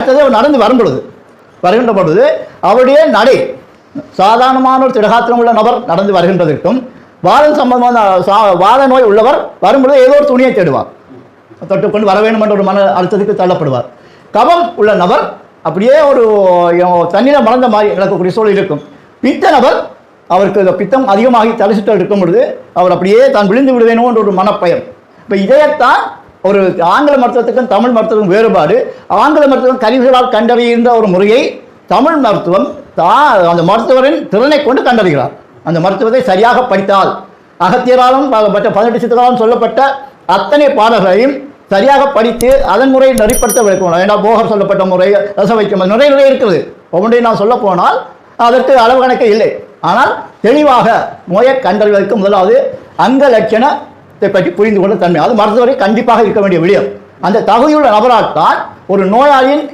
அடுத்தது நடந்து வரும் பொழுது வருகின்ற பொழுது அவருடைய நடை சாதாரணமான ஒரு திடகாத்திரம் உள்ள நபர் நடந்து வருகின்றதற்கும் வாதம் சம்பந்தமான சா- வாத நோய் உள்ளவர் வரும்பொழுது ஏதோ ஒரு துணியை தேடுவார். தொட்டுக்கொண்டு வர வேண்டும் என்ற ஒரு மன அழுத்தத்துக்கு தள்ளப்படுவார். கபம் உள்ள நபர் அப்படியே ஒரு தண்ணீரை மறந்த மாதிரி நடக்கக்கூடிய சூழல் இருக்கும். பித்த நபர் அவருக்கு இந்த பித்தம் அதிகமாகி தலை சுற்றல் இருக்கும் பொழுது அவர் அப்படியே தான் விழுந்து விடுவேனோ என்ற ஒரு மனப்பயம். இப்போ இதையத்தான் ஒரு ஆங்கில மருத்துவத்துக்கும் தமிழ் மருத்துவம் வேறுபாடு. ஆங்கில மருத்துவம் கருவிகளால் கண்டறிகின்ற ஒரு முறையை தமிழ் மருத்துவம் தா அந்த மருத்துவரின் திறனை கொண்டு கண்டறிகிறார். அந்த மருத்துவத்தை சரியாக படித்தால் அகத்தியராலும் மற்ற பதினெட்டு சித்தராலும் சொல்லப்பட்ட அத்தனை பாடல்களையும் சரியாக படித்து அதன் முறையை நெறிப்படுத்த வைக்கணும் ஏன்னா போகர் சொல்லப்பட்ட முறை ரச வைக்கும் நிறைய நிறைய இருக்குது. ஒவ்வொன்றையும் நான் சொல்ல போனால் அதற்கு அளவு கணக்கே இல்லை. ஆனால் தெளிவாக நோயை கண்டறிவதற்கு முதலாவது அங்க லட்சண பற்றி புரிந்து கொண்ட தன்மை. அது மருத்துவரை கண்டிப்பாக இருக்க வேண்டிய விடயம். அந்த தகுதியுள்ள நபரால் தான் ஒரு நோயாளியின்